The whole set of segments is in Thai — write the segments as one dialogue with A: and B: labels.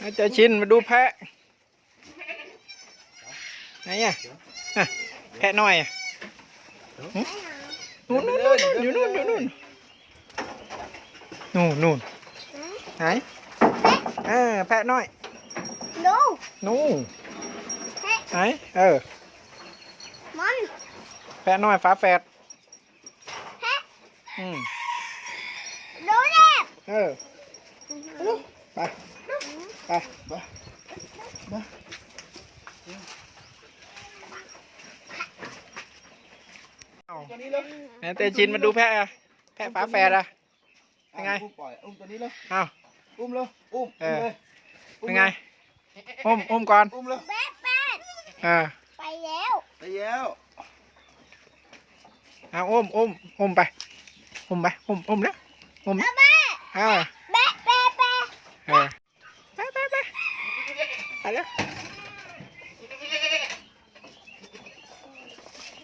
A: เจะชินมาดูแพะไหนอะอะแพะน้อยอะหึนู่นนู่นนู่นอยู่นู่นอยู่นู่นนู่นนู่นไหนเออแพะน้อย
B: ดู
A: นู่น
B: แพะ
A: ไหนเออ
B: มัน
A: แพะน้อยฝาแฝด
B: แพะ
A: อืม
B: ดูเนี่ย
A: เออไป ไปไปไปเอา
C: ตัวนี้เลย
A: ไหนเตชินมาดูแพะอะแพะฝาแฝดอะเป็นไง
C: อุ้มปล่อยอุ้มตัวนี้เลย
A: เอา
C: อุ้มเลยอุ้ม
A: เออ
C: อุ้มเลยอุ้ม
A: เป็นไง อุ้มอุ้มก่อน
C: อุ้มเลย
B: แป๊ะแป๊ะ
A: เออ
B: ไปแล้ว
C: ไปแล้ว
A: เอาอุ้มอุ้มอุ้มไป อุ้มไป อุ้มอุ้มแล้วอุ้ม
B: แป๊ะ
A: เออ
B: แป๊ะแป๊ะแป๊ะ
A: เออไปไปไป ไปแล้ว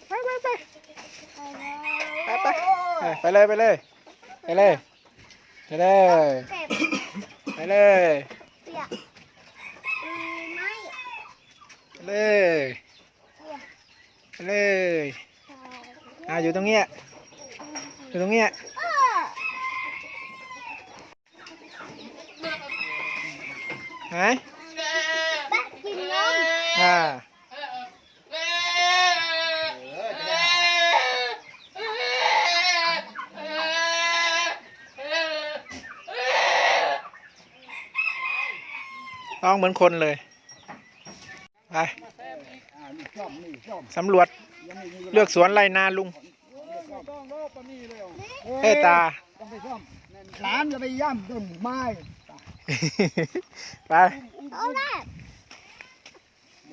A: ไปไปไปไปไปเออไปเลยไปเลยไปเลยไปเลย
B: เจ็บ
A: ไปเลย
B: เปียกอืมไม่
A: ไปเลยไปเลยอ่าอยู่ตรงเนี้ยอยู่ตรงเนี้ย
B: เออ
A: ไหน
B: แป๊ะกินนม
A: อ่าร้องเหมือนคนเลย ไปสำรวจเลือกสวนไรนาลุง
C: ต้องรอบปนี่เลยเหรอ
A: เฮ้ยตา
C: ต้องไปซ่อมหลานจะไปย่ำต้นไม้
A: ไป
B: เอาได้